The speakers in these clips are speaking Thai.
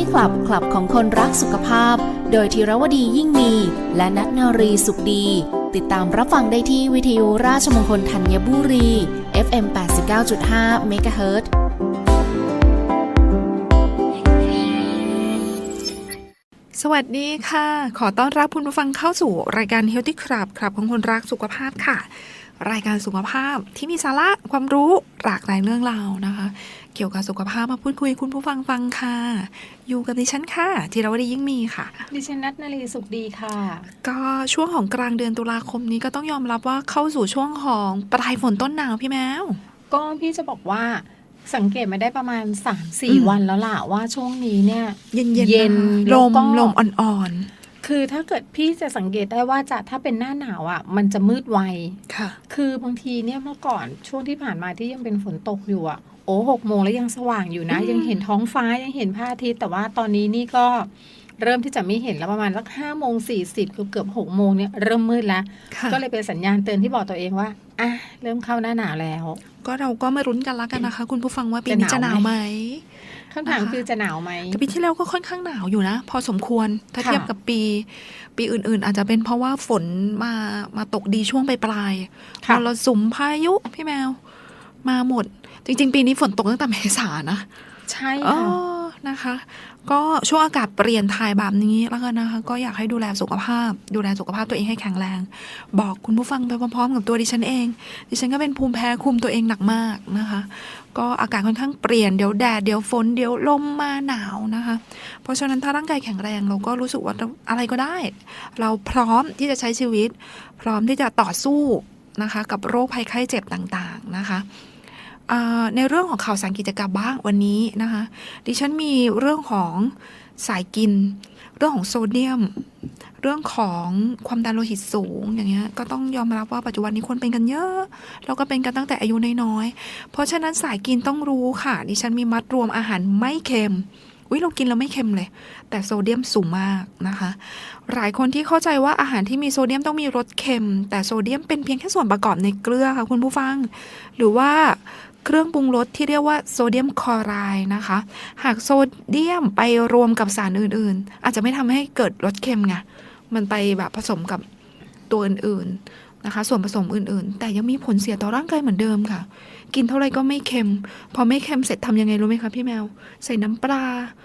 Healthy Club คลับของคนรักสุขภาพ โดยธีรวดียิ่งมี และนัทนารีสุขดี ติดตามรับฟังได้ที่วิทยุราชมงคลธัญบุรี FM 89.5 MHz สวัสดีค่ะ ขอต้อนรับคุณผู้ฟังเข้าสู่รายการ Healthy Club ครับของคนรักสุขภาพค่ะ รายการสุขภาพที่มีสาระความรู้หลากหลายเรื่องราวนะคะ เกี่ยวกับสุขภาพมาพูดคุยคุณผู้ฟังฟังค่ะ อยู่กับดิฉันค่ะธีรวดียิ่งมีค่ะ ดิฉันนัทนารีสุขดีค่ะ ก็ช่วงของกลางเดือนตุลาคมนี้ก็ต้องยอมรับว่าเข้าสู่ช่วงของปลายฝนต้นหนาวพี่แมว ก็พี่จะบอกว่าสังเกตมาได้ประมาณอืม3-4 วันแล้วล่ะว่าช่วงนี้เนี่ย เย็นๆเย็นนะคะแล้ลวมก็ลมอ่อนคือถ้าเกิดพี่จะสังเกตได้ว่าจะถ้าเป็นหน้าหนาวอะ มันจะมืดไวๆค่ะ คือบางทีเนี่ยเมื่อก่อนช่วงที่ผ่านมาที่ยังเป็นฝนตกอยู่อะ โอ้หกโมงแล้วยังสว่างอยู่นะอืมยังเห็นท้องฟ้ายังเห็นพระอาทิตย์แต่ว่าตอนนี้นี่ก็เริ่มที่จะไม่เห็นแล้วประมาณสักห้าโมงสี่สิบเกือบเกือบหกโมงเนี่ยเริ่มมืดแล้วค่ะก็เลยเป็นสัญญาณเตือนที่บอกตัวเองว่าอะเริ่มเข้าหน้าหนาวแล้ว ก็เราก็มารุ้นกันละกันนะคะ คุณผู้ฟังว่าปีนี้จะจะหนานหาววไหไหมมคำถามนะคะคือจะหนาวไหมแต่ปีที่แล้วก็ค่อนข้างหนาวอยู่นะ พอสมควรถ้าค่ะเทียบกับปี ปีอื่น ๆ อาจจะเป็นเพราะว่าฝนมามาตกดีช่วงปลายๆค่ะมรสุมพายุพี่แมว มาหมด จริง ๆ ปีนี้ฝนตกตั้งแต่เมษานะ ใช่อ๋อค่ะนะคะ ก็ช่วงอากาศเปลี่ยนถ่ายแบบนี้แล้วกันนะคะ ก็อยากให้ดูแลสุขภาพ ดูแลสุขภาพตัวเองให้แข็งแรง บอกคุณผู้ฟังไปพร้อม ๆ กับตัวดิฉันเอง ดิฉันก็เป็นภูมิแพ้คุมตัวเองหนักมากนะคะ ก็อากาศค่อนข้างเปลี่ยนเดี๋ยวแดดเดี๋ยวฝนเดี๋ยวลมมาหนาวนะคะ เพราะฉะนั้นถ้าร่างกายแข็งแรงเราก็รู้สึกว่าเราอะไรก็ได้ เราพร้อมที่จะใช้ชีวิต พร้อมที่จะต่อสู้นะคะ กับโรคภัยไข้เจ็บต่างๆนะคะอ่า ในเรื่องของข่าวสารกิจกรรมบ้างวันนี้นะคะ ดิฉันมีเรื่องของสายกิน เรื่องของโซเดียม เรื่องของความดันโลหิตสูงอย่างเงี้ยก็ต้องยอมรับว่าปัจจุบันนี้คนเป็นกันเยอะ แล้วก็เป็นกันตั้งแต่อายุน้อยๆเพราะฉะนั้นสายกินต้องรู้ค่ะ ดิฉันมีมัดรวมอาหารไม่เค็มอุ้ยเรากินแล้วไม่เค็มเลย แต่โซเดียมสูงมากนะคะ หลายคนที่เข้าใจว่าอาหารที่มีโซเดียมต้องมีรสเค็ม แต่โซเดียมเป็นเพียงแค่ส่วนประกอบในเกลือค่ะคุณผู้ฟัง หรือว่า เครื่องปรุงรสที่เรียกว่าโซเดียมคลอไรด์นะคะ หากโซเดียมไปรวมกับสารอื่นๆ อาจจะไม่ทำให้เกิดรสเค็มไง มันไปแบบผสมกับตัวอื่นๆนะคะ ส่วนผสมอื่นๆ แต่ยังมีผลเสียต่อร่างกายเหมือนเดิมค่ะ กินเท่าไรก็ไม่เค็ม พอไม่เค็มเสร็จทำยังไงรู้ไหมคะพี่แมว ใส่น้ำปลา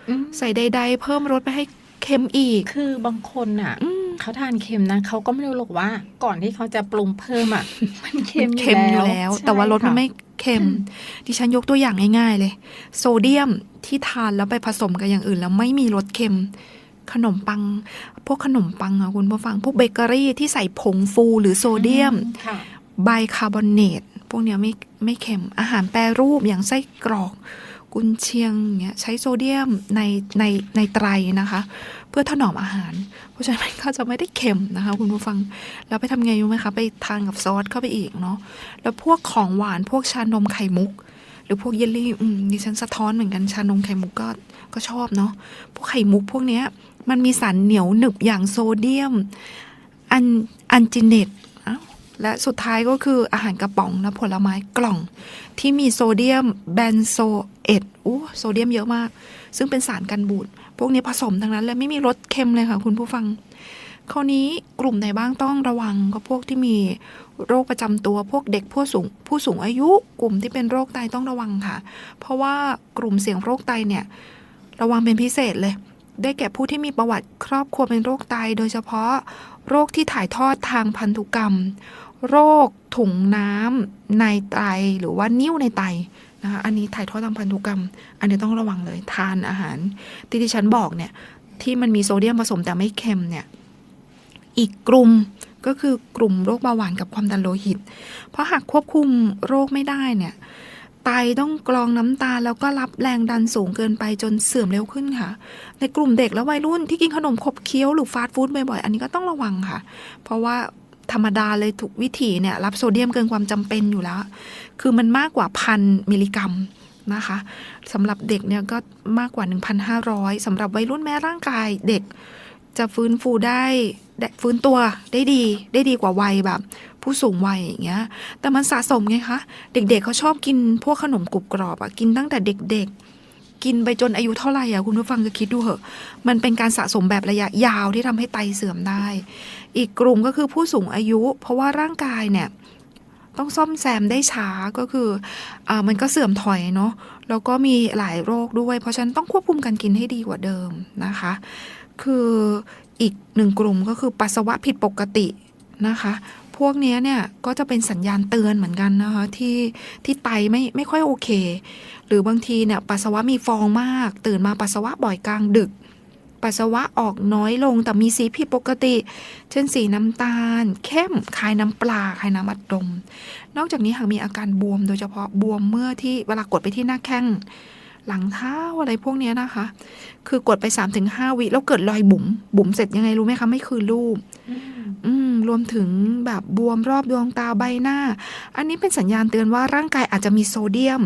อืมใส่ใด ๆ เพิ่มรสไปให้เค็มอีก คือบางคนอะ อืม เขาทานเค็มนะเขาก็ไม่รู้หรอกว่า ก่อนที่เขาจะปรุงเพิ่มอะมันเค็มเค็มอยู่แล้วใช่แต่ว่ารสมันค่ะไม่เค็ม ดิฉันยกตัวอย่างง่าย ๆ เลย โซเดียมที่ทานแล้วไปผสมกับอย่างอื่น แล้วไม่มีรสเค็ม ขนมปัง พวกขนมปังอะคุณผู้ฟัง พวกเบเกอรี่ที่ใส่ผงฟูหรือโซเดียมค่ะไบคาร์บอเนตพวกเนี้ยไม่ไม่เค็มอาหารแปรรูปอย่างไส้กรอก กุนเชียงเงี้ยใช้โซเดียมในในในไตรนะคะ เพื่อถนอมอาหาร เพราะฉะนั้นก็จะไม่ได้เค็มนะคะ คุณผู้ฟังแล้วไปทำไงรู้ไหมคะ ไปทานกับซอสเข้าไปอีกเนาะแล้วพวกของหวานพวกชานมไข่มุก หรือพวกเยลลี่อืมดิฉันสะท้อนเหมือนกันชานมไข่มุกก็ก็ชอบเนาะพวกไข่มุกพวกเนี้ยมันมีสารเหนียวหนึบอย่างโซเดียมอันอันจิเนตและสุดท้ายก็คืออาหารกระป๋องและผลไม้กล่อง ที่มีโซเดียมแบนโซ เอตอู้โซเดียมเยอะมาก ซึ่งเป็นสารกันบูดพวกนี้ผสมทั้งนั้นเลยไม่มีรสเค็มเลยค่ะ คุณผู้ฟัง คราวนี้กลุ่มไหนบ้างต้องระวังก็พวกที่มีโรคประจำตัวพวกเด็กผู้สูงผู้สูงอายุกลุ่มที่เป็นโรคไตต้องระวังค่ะ เพราะว่ากลุ่มเสี่ยงโรคไตเนี่ยระวังเป็นพิเศษเลย ได้แก่ผู้ที่มีประวัติครอบครัวเป็นโรคไต โดยเฉพาะโรคที่ถ่ายทอดทางพันธุกรรม โรคถุงน้ำในไตหรือว่านิ่วในไต นะคะอันนี้ถ่ายทอดทางพันธุกรรม อันนี้ต้องระวังเลยทานอาหาร ที่ที่ฉันบอกเนี่ยที่มันมีโซเดียมผสมแต่ไม่เค็มเนี่ยอีกกลุ่มก็คือกลุ่มโรคเบาหวานกับความดันโลหิต เพราะหากควบคุมโรคไม่ได้เนี่ยไตต้องกรองน้ำตาลแล้วก็รับแรงดันสูงเกินไปจนเสื่อมเร็วขึ้นค่ะ ในกลุ่มเด็กและวัยรุ่นที่กินขนมขบเคี้ยวหรือฟาสต์ฟู้ดบ่อยๆ อันนี้ก็ต้องระวังค่ะ เพราะว่า ธรรมดาเลยทุกวิถีเนี่ยรับโซเดียมเกินความจำเป็นอยู่แล้ว คือมันมากกว่าพันมิลลิกรัมนะคะสำหรับเด็กเนี่ยก็มากกว่า 1,500สำหรับวัยรุ่นแม้ร่างกายเด็กจะฟื้นฟูได้ฟื้นตัวได้ดีได้ดีกว่าวัยแบบ ผู้สูงวัยอย่างเงี้ย แต่มันสะสมไงคะ เด็กๆเขาชอบกินพวกขนมกรุบกรอบอะกินตั้งแต่เด็กๆ กินไปจนอายุเท่าไหร่อะคุณผู้ฟังจะคิดดูเหอะ มันเป็นการสะสมแบบระยะยาวที่ทำให้ไตเสื่อมได้ อีกกลุ่มก็คือผู้สูงอายุ เพราะว่าร่างกายเนี่ยต้องซ่อมแซมได้ช้าก็คืออมันก็เสื่อมถอยเนาะแล้วก็มีหลายโรคด้วย เพราะฉะนั้นต้องควบคุมการกินให้ดีกว่าเดิมนะคะ คืออีกหนึ่งกลุ่มก็คือปัสสาวะผิดปกตินะคะ พวกนี้เนี่ยก็จะเป็นสัญญาณเตือนเหมือนกันนะคะที่ที่ไตไม่ไม่ค่อยโอเค หรือบางทีเนี่ยปัสสาวะมีฟองมาก ตื่นมาปัสสาวะบ่อยกลางดึก ปัสสาวะออกน้อยลงแต่มีสีผิดปกติ เช่นสีน้ำตาล เข้มคล้ายน้ำปลาคล้ายน้ำอัดลมนอกจากนี้หากมีอาการบวมโดยเฉพาะบวมเมื่อที่เวลากดไปที่หน้าแข้งหลังเท้าอะไรพวกนี้นะคะ คือกดไป 3-5 วิแล้วเกิดรอยบุ๋มบุ๋มเสร็จยังไงรู้ไหมคะ ไม่คืนรูป อืมรวมถึงแบบบวมรอบดวงตาใบหน้า อันนี้เป็นสัญญาณเตือนว่าร่างกายอาจจะมีโซเดียม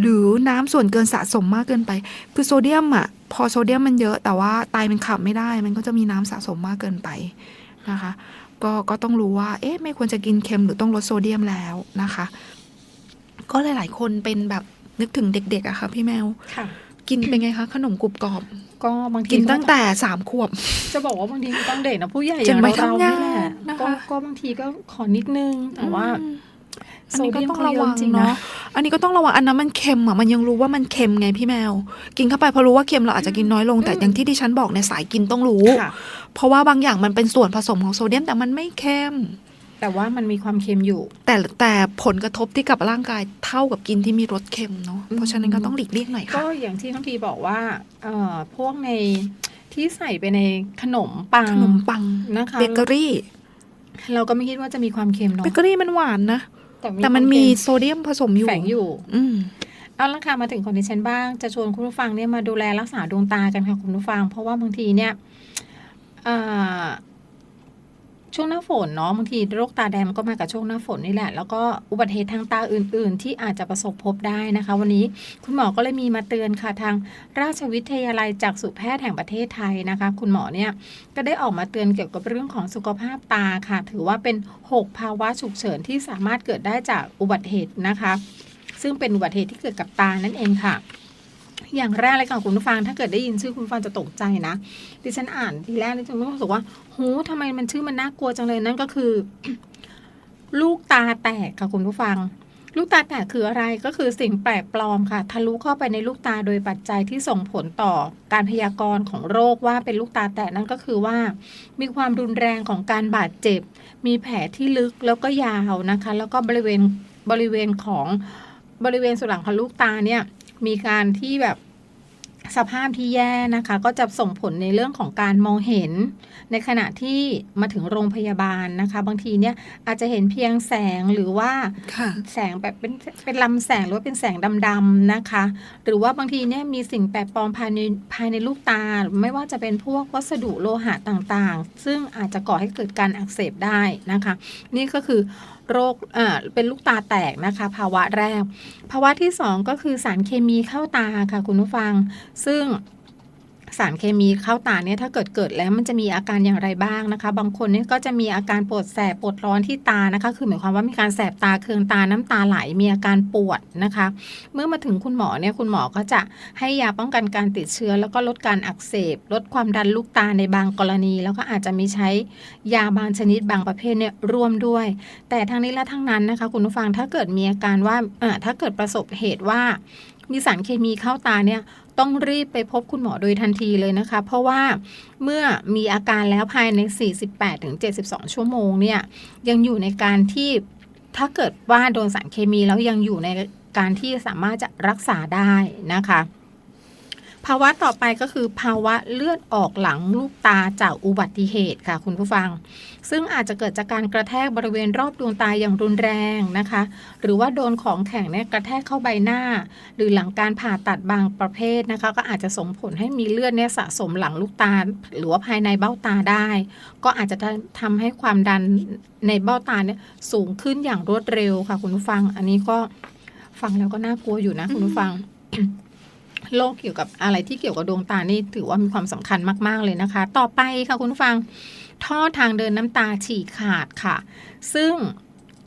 หรือน้ำส่วนเกินสะสมมากเกินไป คือโซเดียมอะ พอโซเดียมมันเยอะแต่ว่าไตมันขับไม่ได้ มันก็จะมีน้ำสะสมมากเกินไปนะคะ ก็ก็ต้องรู้ว่า เอ๊ะ ไม่ควรจะกินเค็มหรือต้องลดโซเดียมแล้วนะคะ ก็หลาย ๆ คนเป็นแบบนึกถึงเด็ก ๆอะค่ะพี่แมวค่ะ กินเป็นไงคะขนมกรุบกรอบ ก็บางทีกินตั้งแต่สามขวบ จะบอกว่าบางทีไม่ต้องเด็กนะผู้ใหญ่อจย่านงไปเราๆทำงานนี่แหละนะคะก็ก็บางทีก็ขอนิดนึงแต่ว่าอืมโซเดียมอันนี้ก็ต้องเขาระเยวัอะงจริงเนาะนะอันนี้ก็ต้องระวัง อันนั้นมันเค็มอะ มันยังรู้ว่ามันเค็มไงพี่แมว กินเข้าไปพอรู้ว่าเค็มเราอาจจะกินน้อยลง แต่อย่างที่ดิฉันบอกในยสายกินต้องรู้ค่ะเพราะว่าบางอย่างมันเป็นส่วนผสมของโซเดียมแต่มันไม่เค็ม แต่ว่ามันมีความเค็มอยู่ แต่แต่ผลกระทบที่กับร่างกายเท่ากับกินที่มีรสเค็มเนาะอืมเพราะฉะนั้นก็ต้องหลีกเลี่ยงหน่อยก็ค่ะอย่างที่น้องพีบอกว่าเอ่อพวกในที่ใส่ไปในขนมปังขนมปังนะคะเบเกอรี่ เราก็ไม่คิดว่าจะมีความเค็มเนาะเบเกอรี่มันหวานนะแต่ความันมีเค็โซเดียมผสมอยู่แฝงอยู่ อืมเอาละค่ะมาถึงคนดิฉันบ้างจะชวนคุณผู้ฟังเนี่ยมาดูแลรักษาดวงตากันค่ะคุณผู้ฟัง เพราะว่าบางทีเนี่ยอ่า ช่วงหน้าฝนเนาะบางทีโรคตาแดงมันก็มากับช่วงหน้าฝนนี่แหละ แล้วก็อุบัติเหตุทางตาอื่น ๆ ที่อาจจะประสบพบได้นะคะ วันนี้คุณหมอก็เลยมีมาเตือนค่ะทางราชวิทยาลัยจากสุแพทย์แห่งประเทศไทยนะคะ คุณหมอเนี่ยก็ได้ออกมาเตือนเกี่ยวกับเรื่องของสุขภาพตาค่ะ ถือว่าเป็น 6 ภาวะฉุกเฉินที่สามารถเกิดได้จากอุบัติเหตุนะคะ ซึ่งเป็นอุบัติเหตุที่เกิดกับตานั่นเองค่ะ อย่างแรกเลยค่ะคุณผู้ฟัง ถ้าเกิดได้ยินชื่อคุณฟังจะตกใจนะ ดิฉันอ่านทีแรกดิฉันรู้สึกว่าโหทำไมมันชื่อมันน่ากลัวจังเลยนั่นก็คือ ลูกตาแตกค่ะคุณผู้ฟัง ลูกตาแตกคืออะไรก็คือสิ่งแปลกปลอมค่ะ ทะลุเข้าไปในลูกตาโดยปัจจัยที่ส่งผลต่อการพยากรณ์ของโรคว่าเป็นลูกตาแตกนั่นก็คือว่า มีความรุนแรงของการบาดเจ็บ มีแผลที่ลึกแล้วก็ยาวนะคะ แล้วก็บริเวณบริเวณของบริเวณส่วนหลังของลูกตาเนี่ย มีการที่แบบสภาพที่แย่นะคะ ก็จะส่งผลในเรื่องของการมองเห็น ในขณะที่มาถึงโรงพยาบาลนะคะ บางทีเนี่ยอาจจะเห็นเพียงแสงหรือว่าค่ะแสงแบบเป็นเป็นลำแสงหรือว่าเป็นแสงดำๆนะคะ หรือว่าบางทีเนี่ยมีสิ่งแปลกปลอมภายในภายในลูกตา ไม่ว่าจะเป็นพวกวัสดุโลหะต่างๆ ซึ่งอาจจะก่อให้เกิดการอักเสบได้นะคะ นี่ก็คือ โรคเป็นลูกตาแตกนะคะ ภาวะแรก ภาวะที่สองก็คือสารเคมีเข้าตาค่ะคุณผู้ฟัง ซึ่ง สารเคมีเข้าตาเนี่ยถ้าเกิดเกิดแล้วมันจะมีอาการอย่างไรบ้างนะคะ บางคนเนี่ยก็จะมีอาการปวดแสบปวดร้อนที่ตานะคะ คือหมายความว่ามีการแสบตาเคืองตาน้ำตาไหลมีอาการปวดนะคะ เมื่อมาถึงคุณหมอเนี่ยคุณหมอก็จะให้ยาป้องกันการติดเชื้อ แล้วก็ลดการอักเสบ ลดความดันลูกตาในบางกรณี แล้วก็อาจจะมีใช้ยาบางชนิดบางประเภทเนี่ยร่วมด้วย แต่ทั้งนี้และทั้งนั้นนะคะ คุณผู้ฟังถ้าเกิดมีอาการว่าถ้าเกิดประสบเหตุว่ามีสารเคมีเข้าตาเนี่ย ต้องรีบไปพบคุณหมอโดยทันทีเลยนะคะ เพราะว่าเมื่อมีอาการแล้วภายใน 48-72 ชั่วโมงเนี่ยยังอยู่ในการที่ถ้าเกิดว่าโดนสารเคมีแล้วยังอยู่ในการที่สามารถจะรักษาได้นะคะาวะต่อไปก็คือภาวะเลือดออกหลังลูกตาจากอุบัติเหตุค่ะคุณผู้ฟัง ซึ่งอาจจะเกิดจากการกระแทกบริเวณรอบดวงตาอย่างรุนแรงนะคะ หรือว่าโดนของแข็งเนี่ยกระแทกเข้าใบหน้า หรือหลังการผ่าตัดบางประเภทนะคะ ก็อาจจะส่งผลให้มีเลือดเนี่ยสะสมหลังลูกตา หรือว่าภายในเบ้าตาได้ ก็อาจจะทำให้ความดันในเบ้าตาเนี่ยสูงขึ้นอย่างรวดเร็วค่ะคุณผู้ฟัง อันนี้ก็ฟังแล้วก็น่ากลัวอยู่นะคุณผู้ฟัง โรคเกี่ยวกับอะไรที่เกี่ยวกับดวงตานี่ถือว่ามีความสำคัญมาก ๆ เลยนะคะ ต่อไปค่ะคุณผู้ฟัง ท่อทางเดินน้ำตาฉีกขาดค่ะ ซึ่ง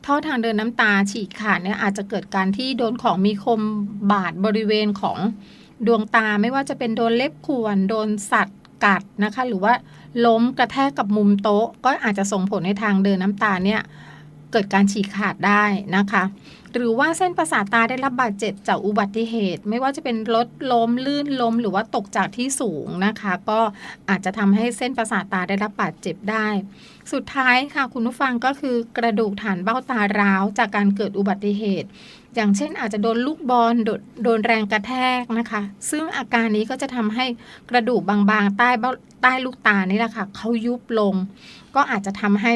ท่อทางเดินน้ำตาฉีกขาดเนี่ยอาจจะเกิดการที่โดนของมีคมบาดบริเวณของดวงตาไม่ว่าจะเป็นโดนเล็บข่วนโดนสัตว์กัดนะคะ หรือว่าล้มกระแทกกับมุมโต๊ะ ก็อาจจะส่งผลในทางเดินน้ำตาเนี่ย เกิดการฉีกขาดได้นะคะ หรือว่าเส้นประสาทตาได้รับบาดเจ็บจากอุบัติเหตุ ไม่ว่าจะเป็นรถล้มลื่นล้มหรือว่าตกจากที่สูงนะคะ ก็อาจจะทำให้เส้นประสาทตาได้รับบาดเจ็บได้ สุดท้ายค่ะคุณผู้ฟังก็คือกระดูกฐานเบ้าตาร้าวจากการเกิดอุบัติเหตุ อย่างเช่นอาจจะโดนลูกบอลโดนโดนแรงกระแทกนะคะ ซึ่งอาการนี้ก็จะทำให้กระดูกบางๆ ใต้เบ้าใต้ลูกตานี่แหละค่ะเขายุบลง ก็อาจจะทำให้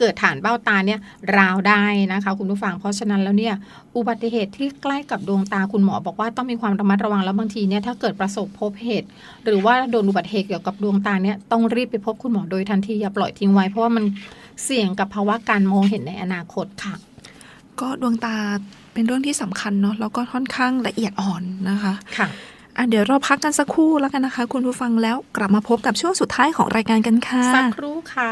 เกิดฐานเบ้าตาเนี่ยร้าวได้นะคะคุณผู้ฟังเพราะฉะนั้นแล้วเนี่ยอุบัติเหตุที่ใกล้กับดวงตาคุณหมอบอกว่าต้องมีความระมัดระวังแล้วบางทีเนี่ยถ้าเกิดประสบพบเหตุ หรือว่าโดนอุบัติเหตุเกี่ยวกับดวงตาเนี่ยต้องรีบไปพบคุณหมอโดยทันทีอย่าปล่อยทิ้งไว้เพราะว่ามันเสี่ยงกับภาวะการมองเห็นในอนาคตค่ะ ก็ดวงตาเป็นเรื่องที่สำคัญเนาะแล้วก็ค่อนข้างละเอียดอ่อนนะคะค่ะอะเดี๋ยวเราพักกันสักครู่แล้วกันนะคะ คุณผู้ฟังแล้วกลับมาพบกับช่วงสุดท้ายของรายการกันค่ะ สักครู่ค่ะ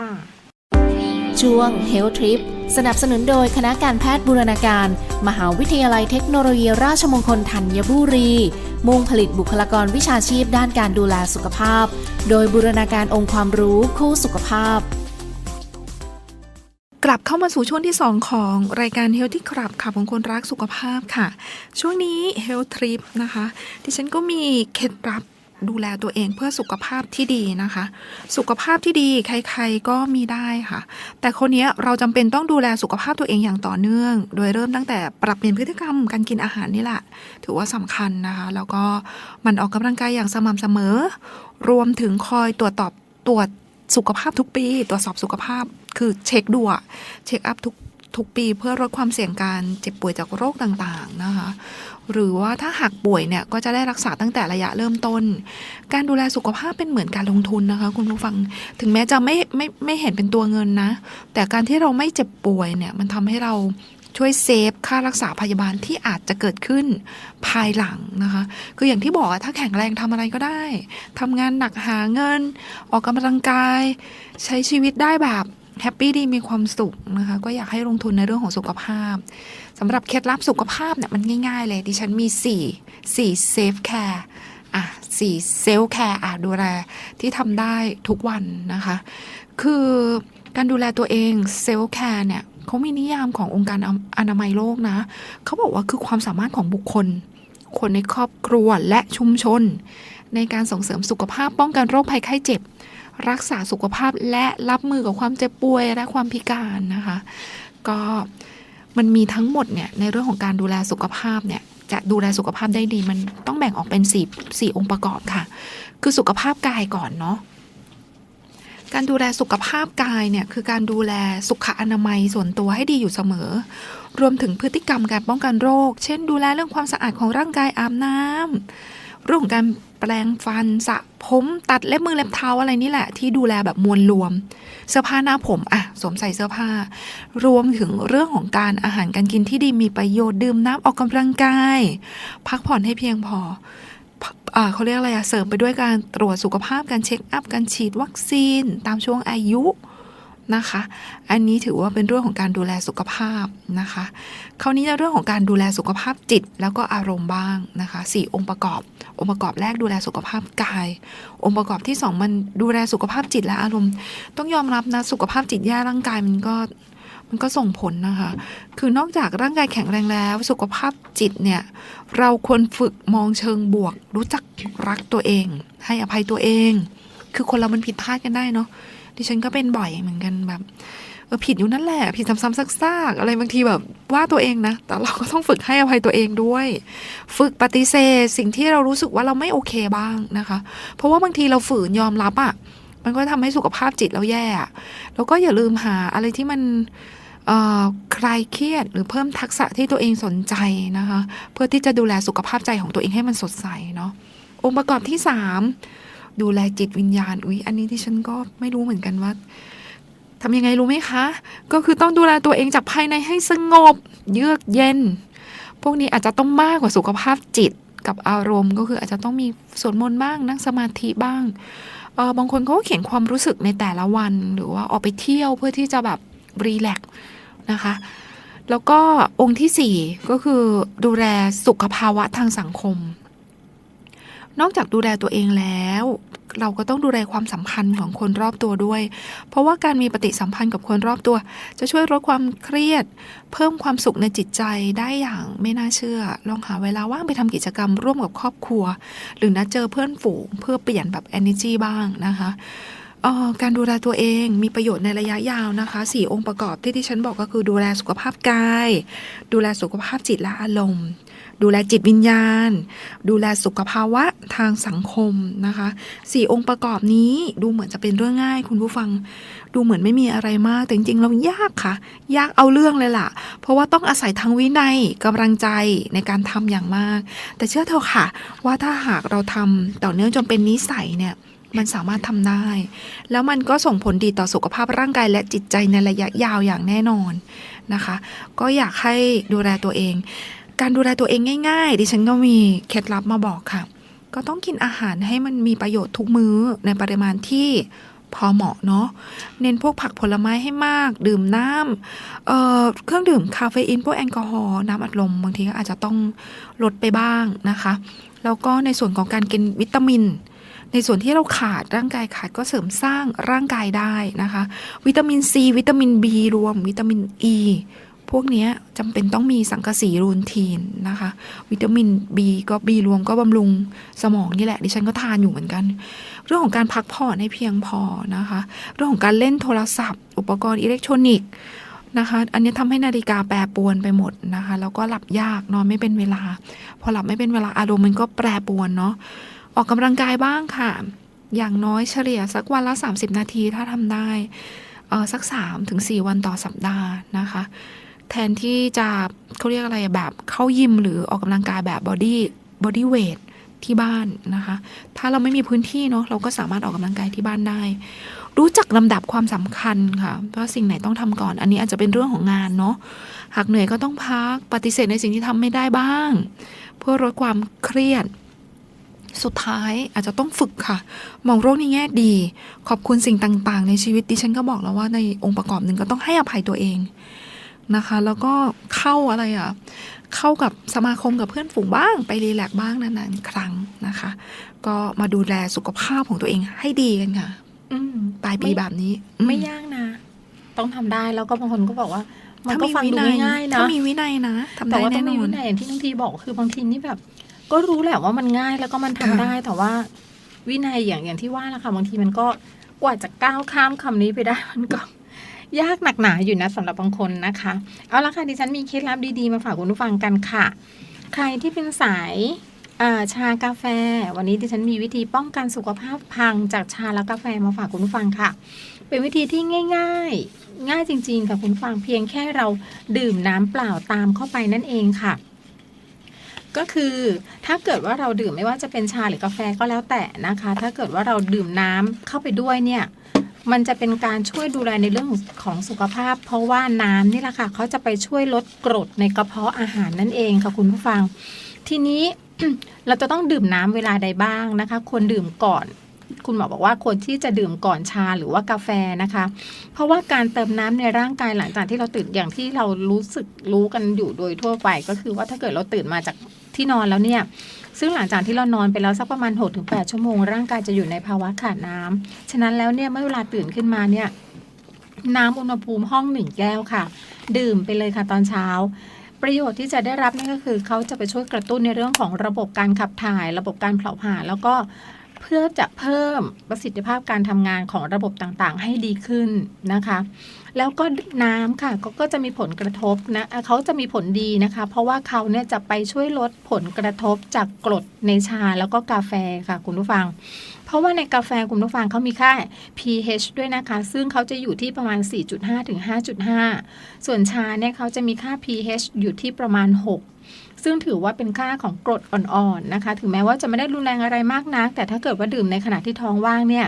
ช่วง Health Trip สนับสนุนโดยคณะการแพทย์บูรณาการ มหาวิทยาลัยเทคโนโลยีราชมงคลธัญบุรี มุ่งผลิตบุคลากรวิชาชีพด้านการดูแลสุขภาพ โดยบูรณาการองค์ความรู้คู่สุขภาพ กลับเข้ามาสู่ช่วงที่ 2 ของรายการ Healthy Club ค่ะของคนรักสุขภาพค่ะ ช่วงนี้ Health Trip นะคะดิฉันก็มีเคล็ดลับ ดูแลตัวเองเพื่อสุขภาพที่ดีนะคะ สุขภาพที่ดีใครๆก็มีได้ค่ะ แต่คนนี้เราจำเป็นต้องดูแลสุขภาพตัวเองอย่างต่อเนื่อง โดยเริ่มตั้งแต่ปรับเปลี่ยนพฤติกรรมการกินอาหารนี่แหละ ถือว่าสำคัญนะคะ แล้วก็มันออกกำลังกายอย่างสม่ำเสมอ รวมถึงคอยตรวจตอบตรวจสุขภาพทุกปี ตรวจสอบสุขภาพคือเช็คดูอะเช็คอัพทุก ทุกปีเพื่อลดความเสี่ยงการเจ็บป่วยจากโรคต่างๆนะคะ หรือว่าถ้าหากป่วยเนี่ยก็จะได้รักษาตั้งแต่ระยะเริ่มต้น การดูแลสุขภาพเป็นเหมือนการลงทุนนะคะคุณผู้ฟัง ถึงแม้จะไม่ไม่ไม่เห็นเป็นตัวเงินนะ แต่การที่เราไม่เจ็บป่วยเนี่ยมันทำให้เราช่วยเซฟค่ารักษาพยาบาลที่อาจจะเกิดขึ้นภายหลังนะคะ คืออย่างที่บอกถ้าแข็งแรงทำอะไรก็ได้ทำงานหนักหาเงิน ออกกำลังกาย ใช้ชีวิตได้แบบ แฮปปี้ดีมีความสุขนะคะ ก็อยากให้ลงทุนในเรื่องของสุขภาพสำหรับเคล็ดลับสุขภาพเนี่ยมันง่าย ๆ เลยดิฉันมี 4 4 safe care อะ4 self care อะดูแลที่ทำได้ทุกวันนะคะ คือการดูแลตัวเอง self care เนี่ยเขามีนิยามขององค์การอนามัยโลกนะ เขาบอกว่าคือความสามารถของบุคคล คนในครอบครัวและชุมชน ในการส่งเสริมสุขภาพป้องกันโรคภัยไข้เจ็บ รักษาสุขภาพและรับมือกับความเจ็บป่วยและความพิการนะคะ ก็มันมีทั้งหมดเนี่ยในเรื่องของการดูแลสุขภาพเนี่ยจะดูแลสุขภาพได้ดี มันต้องแบ่งออกเป็นสี่สี่องค์ประกอบค่ะ คือสุขภาพกายก่อนเนาะการดูแลสุขภาพกายเนี่ยคือการดูแลสุขอนามัยส่วนตัวให้ดีอยู่เสมอ รวมถึงพฤติกรรมการป้องกันโรค เช่น ดูแลเรื่องความสะอาดของร่างกายอาบน้ำ เรื่องของการแปรงฟันสระผมตัดเล็บมือเล็บเท้าอะไรนี่แหละ ที่ดูแลแบบมวลรวม เสื้อผ้าหน้าผมอะสวมใส่เสื้อผ้า รวมถึงเรื่องของการอาหารการกินที่ดีมีประโยชน์ดื่มน้ำออกกำลังกาย พักผ่อนให้เพียงพออเขาเรียกอะไรอะเสริมไปด้วยการตรวจสุขภาพการเช็คอัพการฉีดวัคซีน ตามช่วงอายุ นะคะ อันนี้ถือว่าเป็นเรื่องของการดูแลสุขภาพนะคะ คราวนี้ในเรื่องของการดูแลสุขภาพจิตแล้วก็อารมณ์บ้างนะคะสี่องค์ประกอบ องค์ประกอบแรกดูแลสุขภาพกาย องค์ประกอบที่สองมันดูแลสุขภาพจิตและอารมณ์ ต้องยอมรับนะสุขภาพจิตแย่ร่างกายมันก็มันก็ส่งผลนะคะ คือนอกจากร่างกายแข็งแรงแล้ว สุขภาพจิตเนี่ย เราควรฝึกมองเชิงบวก รู้จักรักตัวเอง ให้อภัยตัวเอง คือคนเรามันผิดพลาดกันได้เนาะ ดิฉันก็เป็นบ่อยเหมือนกันแบบเออผิดอยู่นั่นแหละ ผิดซ้ำๆซากๆอะไรบางทีแบบว่าตัวเองนะ แต่เราก็ต้องฝึกให้อภัยตัวเองด้วย ฝึกปฏิเสธสิ่งที่เรารู้สึกว่าเราไม่โอเคบ้างนะคะ เพราะว่าบางทีเราฝืนยอมรับอะ่ะ มันก็ทำให้สุขภาพจิตเราแย่แล้วก็อย่าลืมหาอะไรที่มันคลายเครียดหรือเพิ่มทักษะที่ตัวเองสนใจนะคะ เพื่อที่จะดูแลสุขภาพใจของตัวเองให้มันสดใสเนาะองค์ประกอบที่สาม ดูแลจิตวิญญาณอุ๊ยอันนี้ที่ฉันก็ไม่รู้เหมือนกันว่าทำยังไงรู้ไหมคะ ก็คือต้องดูแลตัวเองจากภายในให้สงบ เยือกเย็น พวกนี้อาจจะต้องมากกว่าสุขภาพจิตกับอารมณ์ ก็คืออาจจะต้องมีสวดมนต์บ้างนั่งสมาธิบ้างเออบางคนเขาก็เขียนความรู้สึกในแต่ละวัน หรือว่าออกไปเที่ยวเพื่อที่จะแบบรีแลกนะคะ แล้วก็องค์ที่สี่ก็คือดูแลสุขภาวะทางสังคม นอกจากดูแลตัวเองแล้ว เราก็ต้องดูแลความสัมพันธ์ของคนรอบตัวด้วย เพราะว่าการมีปฏิสัมพันธ์กับคนรอบตัว จะช่วยลดความเครียด เพิ่มความสุขในจิตใจได้อย่างไม่น่าเชื่อ ลองหาเวลาว่างไปทำกิจกรรมร่วมกับครอบครัว หรือนัดเจอเพื่อนฝูงเพื่อเปลี่ยนแบบ energy บ้างนะคะออการดูแลตัวเองมีประโยชน์ในระยะยาวนะคะสี่องค์ประกอบที่ที่ฉันบอกก็คือดูแลสุขภาพกาย ดูแลสุขภาพจิตและอารมณ์ ดูแลจิตวิญญาณ ดูแลสุขภาวะทางสังคมนะคะสี่องค์ประกอบนี้ดูเหมือนจะเป็นเรื่องง่าย คุณผู้ฟัง ดูเหมือนไม่มีอะไรมากแต่จริงๆเรายากค่ะ ยากเอาเรื่องเลยล่ะ เพราะว่าต้องอาศัยทั้งวินัยกำลังใจในการทำอย่างมาก แต่เชื่อเถอะค่ะ ว่าถ้าหากเราทำต่อเนื่องจนเป็นนิสัยเนี่ยมันสามารถทำได้ แล้วมันก็ส่งผลดีต่อสุขภาพร่างกายและจิตใจในระยะยาวอย่างแน่นอนนะคะ ก็อยากให้ดูแลตัวเอง การดูแลตัวเองง่ายๆ ดิฉันก็มีเคล็ดลับมาบอกค่ะ ก็ต้องกินอาหารให้มันมีประโยชน์ทุกมื้อในปริมาณที่พอเหมาะเนาะเน้นพวกผักผลไม้ให้มาก ดื่มน้ำเเครื่องดื่มคาเฟอีนพวกแอลกอฮอล์น้ำอัดลมบางทีก็อาจจะต้องลดไปบ้างนะคะ แล้วก็ในส่วนของการกินวิตามิน ในส่วนที่เราขาดร่างกายขาดก็เสริมสร้างร่างกายได้นะคะ วิตามินซีวิตามิน B รวมวิตามิน E พวกนี้จำเป็นต้องมีสังกะสีรูนทีนนะคะ วิตามิน B ก็ B รวมก็บำรุงสมองนี่แหละ ดิฉันก็ทานอยู่เหมือนกัน เรื่องของการพักผ่อนให้เพียงพอนะคะ เรื่องของการเล่นโทรศัพท์ อุปกรณ์อิเล็กทรอนิกส์นะคะ อันนี้ทำให้นาฬิกาแปรปวนไปหมดนะคะ แล้วก็หลับยากนอนไม่เป็นเวลา พอหลับไม่เป็นเวลาอารมณ์มันก็แปรปวนเนาะ ออกกำลังกายบ้างค่ะ อย่างน้อยเฉลี่ยสักวันละ 30 นาทีถ้าทำได้ เออสัก3ถึง4วันต่อสัปดาห์นะคะ แทนที่จะเขาเรียกอะไรแบบเข้ายิมหรือออกกำลังกายแบบบอดี้บอดี้เวทที่บ้านนะคะ ถ้าเราไม่มีพื้นที่เนาะเราก็สามารถออกกำลังกายที่บ้านได้ รู้จักลำดับความสำคัญค่ะว่าสิ่งไหนต้องทำก่อน อันนี้อาจจะเป็นเรื่องของงานเนาะ หากเหนื่อยก็ต้องพัก ปฏิเสธในสิ่งที่ทำไม่ได้บ้าง เพื่อลดความเครียด สุดท้ายอาจจะต้องฝึกค่ะ มองโรคในแง่ดี ขอบคุณสิ่งต่างๆ ในชีวิตดิฉันก็บอกแล้วว่าในองค์ประกอบหนึ่งก็ต้องให้อภัยตัวเอง นะคะ แล้วก็เข้าอะไรอะเข้ากับสมาคมกับเพื่อนฝูงบ้างไปรีแลกซ์บ้างนานๆครั้งนะคะ ก็มาดูแลสุขภาพของตัวเองให้ดีกันค่ะอืมปลายปีไม่แบบนี้ไม่อืยากนะ ต้องทำได้แล้วก็บางคนก็บอกว่า มันถ้าก็มีฟังวิดูนัยง่ายๆถ้านะมีวินัยนะทำแต่ได้ว่าต้แน่องนมีอวินนัยอย่างที่น้องทีบอกคือบางทีนี่แบบ ก็รู้แหละว่ามันง่ายแล้วก็มันทำค่ะได้แต่ว่า วินัยอย่างอย่างที่ว่าแหละค่ะบางทีมันก็กว่าจะก้าวข้ามคำนี้ไปได้มันก็ ยากหนักหนาอยู่นะสำหรับบางคนนะคะ เอาละค่ะดิฉันมีเคล็ดลับดีๆมาฝากคุณผู้ฟังกันค่ะ ใครที่เป็นสายชากาแฟ วันนี้ดิฉันมีวิธีป้องกันสุขภาพพังจากชาและกาแฟมาฝากคุณผู้ฟังค่ะ เป็นวิธีที่ง่าย ๆ ง่ายจริง ๆ ค่ะคุณฟังเพียงแค่เราดื่มน้ำเปล่าตามเข้าไปนั่นเองค่ะ ก็คือถ้าเกิดว่าเราดื่มไม่ว่าจะเป็นชาหรือกาแฟก็แล้วแต่นะคะ ถ้าเกิดว่าเราดื่มน้ำเข้าไปด้วยเนี่ย มันจะเป็นการช่วยดูแลในเรื่องของสุขภาพ เพราะว่าน้ำนี่แหละค่ะเขาจะไปช่วยลดกรดในกระเพาะอาหารนั่นเองค่ะคุณผู้ฟัง ทีนี้เราจะต้องดื่มน้ำเวลาใดบ้างนะคะ ควรดื่มก่อน คุณหมอบอกว่าควรที่จะดื่มก่อนชาหรือว่ากาแฟนะคะ เพราะว่าการเติมน้ำในร่างกายหลังจากที่เราตื่นอย่างที่เรารู้สึกรู้กันอยู่โดยทั่วไป ก็คือว่าถ้าเกิดเราตื่นมาจาก ที่นอนแล้วเนี่ยซึ่งหลังจากที่เรานอนไปแล้วสักประมาณ 6-8 ชั่วโมง ร่างกายจะอยู่ในภาวะขาดน้ำฉะนั้นแล้วเนี่ยเมื่อเวลาตื่นขึ้นมาเนี่ยน้ำอุณหภูมิห้องหนึ่งแก้วค่ะ ดื่มไปเลยค่ะตอนเช้า ประโยชน์ที่จะได้รับนี่ก็คือเขาจะไปช่วยกระตุ้นในเรื่องของระบบการขับถ่าย ระบบการเผาผลาญแล้วก็เพื่อจะเพิ่มประสิทธิภาพการทำงานของระบบต่างๆ ให้ดีขึ้นนะคะ แล้วก็น้ำค่ะก็ก็จะมีผลกระทบนะเอ่อเขาจะมีผลดีนะคะ เพราะว่าเขาเนี่ยจะไปช่วยลดผลกระทบจากกรดในชาแล้วก็กาแฟค่ะคุณผู้ฟัง เพราะว่าในกาแฟคุณผู้ฟังเขามีค่า pH ด้วยนะคะ ซึ่งเขาจะอยู่ที่ประมาณ 4.5 ถึง 5.5 ส่วนชาเนี่ยเขาจะมีค่า pH อยู่ที่ประมาณ 6ซึ่งถือว่าเป็นค่าของกรดอ่อนๆนะคะ ถึงแม้ว่าจะไม่ได้รุนแรงอะไรมากนัก แต่ถ้าเกิดว่าดื่มในขณะที่ท้องว่างเนี่ย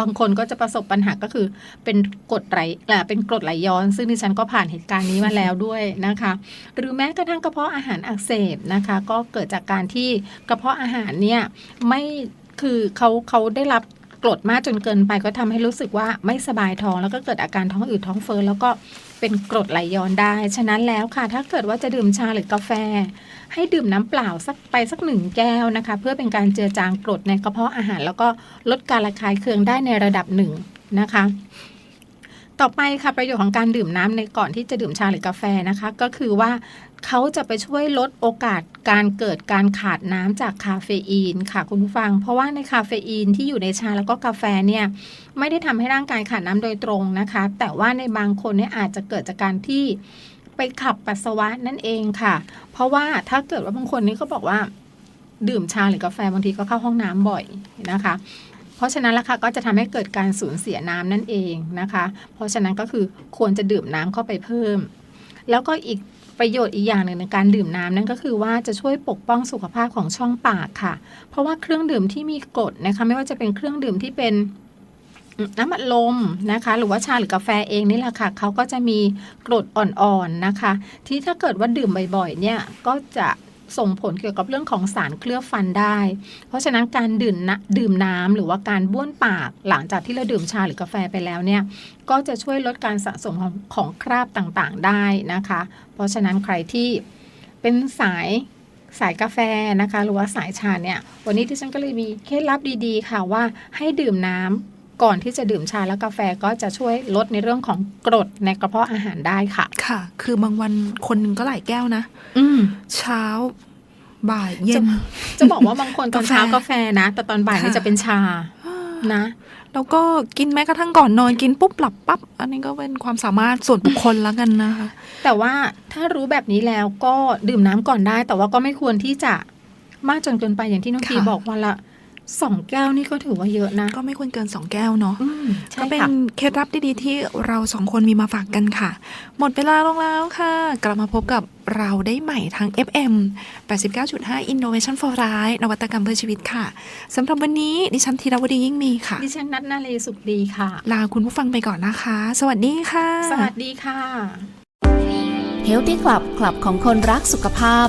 บางคนก็จะประสบปัญหาก็คือเป็นกรดไหลเป็นกรดไหลย้อน ซึ่งดิฉันก็ผ่านเหตุการณ์นี้มาแล้วด้วยนะคะ หรือแม้กระทั่งกระเพาะอาหารอักเสบนะคะ ก็เกิดจากการที่กระเพาะอาหารเนี่ยไม่คือเขาเขาได้รับกรดมากจนเกินไปก็ทำให้รู้สึกว่าไม่สบายท้องแล้วก็เกิดอาการท้องอืดท้องเฟ้อแล้วก็ เป็นกรดไหลย้อนได้ ฉะนั้นแล้วค่ะ ถ้าเกิดว่าจะดื่มชาหรือกาแฟ ให้ดื่มน้ำเปล่าสักไปสักหนึ่งแก้วนะคะ เพื่อเป็นการเจือจางกรดในกระเพาะอาหาร แล้วก็ลดการระคายเคืองได้ในระดับหนึ่งนะคะ ต่อไปค่ะประโยชน์ของการดื่มน้ำในก่อนที่จะดื่มชาหรือกาแฟนะคะ ก็คือว่า เขาจะไปช่วยลดโอกาสการเกิดการขาดน้ำจากคาเฟอีนค่ะคุณผู้ฟัง เพราะว่าในคาเฟอีนที่อยู่ในชาแล้วก็กาแฟเนี่ยไม่ได้ทำให้ร่างกายขาดน้ำโดยตรงนะคะ แต่ว่าในบางคนเนี่ยอาจจะเกิดจากการที่ไปขับปัสสาวะนั่นเองค่ะ เพราะว่าถ้าเกิดว่าบางคนนี่ก็บอกว่า ดื่มชาหรือกาแฟบางทีก็เข้าห้องน้ำบ่อยนะคะเพราะฉะนั้นราคาก็จะทำให้เกิดการสูญเสียน้ำนั่นเองนะคะ เพราะฉะนั้นก็คือควรจะดื่มน้ำเข้าไปเพิ่ม แล้วก็อีก ประโยชน์อีกอย่างหนึ่งในการดื่มน้ำนั่นก็คือว่าจะช่วยปกป้องสุขภาพของช่องปากค่ะ เพราะว่าเครื่องดื่มที่มีกรดนะคะไม่ว่าจะเป็นเครื่องดื่มที่เป็นน้ำอัดลมนะคะ หรือว่าชาหรือกาแฟเองนี่แหละค่ะเขาก็จะมีกรดอ่อนๆนะคะ ที่ถ้าเกิดว่าดื่มบ่อยๆเนี่ยก็จะ ส่งผลเกี่ยวกับเรื่องของสารเคลือบฟันได้ เพราะฉะนั้นการดื่มนะดื่มน้ำหรือว่าการบ้วนปากหลังจากที่เราดื่มชาหรือกาแฟไปแล้วเนี่ยก็จะช่วยลดการสะสมของของคราบต่างๆได้นะคะ เพราะฉะนั้นใครที่เป็นสายสายกาแฟนะคะ หรือว่าสายชาเนี่ย วันนี้ที่ฉันก็เลยมีเคล็ดลับดีๆ ค่ะว่าให้ดื่มน้ำ ก่อนที่จะดื่มชาและกาแฟก็จะช่วยลดในเรื่องของกรดในกระเพาะอาหารได้ค่ะ ค่ะ คือบางวันคนหนึ่งก็หลายแก้วนะ อืมเช้าบ่ายเย็น จะบอกว่าบางคนตอนเช้ากากาแฟแฟนะ แต่ตอนบ่ายนี่ค่ะจะเป็นชานะแล้วก็กินแม้กระทั่งก่อนนอนกินปุ๊บหลับปั๊บอันนี้ก็เป็นความสามารถส่วนบุคคลแล้วกันนะคะ แต่ว่าถ้ารู้แบบนี้แล้วก็ดื่มน้ำก่อนได้ แต่ว่าก็ไม่ควรที่จะมากจนเกินไปอย่างที่น้องทีค่ะบอกวันละ สองแก้วนี่ก็ถือว่าเยอะนะ ก็ไม่ควรเกินสองแก้วเนาะอืมใช่ก็เป็นค่ะเคล็ดลับดีๆที่เราสองคนมีมาฝากกันค่ะ หมดเวลาลงแล้วค่ะ กลับมาพบกับเราได้ใหม่ทาง FM 89.5 Innovation for Life นวัตกรรมเพื่อชีวิตค่ะสำหรับวันนี้ ดิฉันธีรวดียิ่งมีค่ะ ดิฉันนัทนาเลสุขดีค่ะ ลาคุณผู้ฟังไปก่อนนะคะ สวัสดีค่ะ สวัสดีค่ะ Healthy Club คลับของคนรักสุขภาพ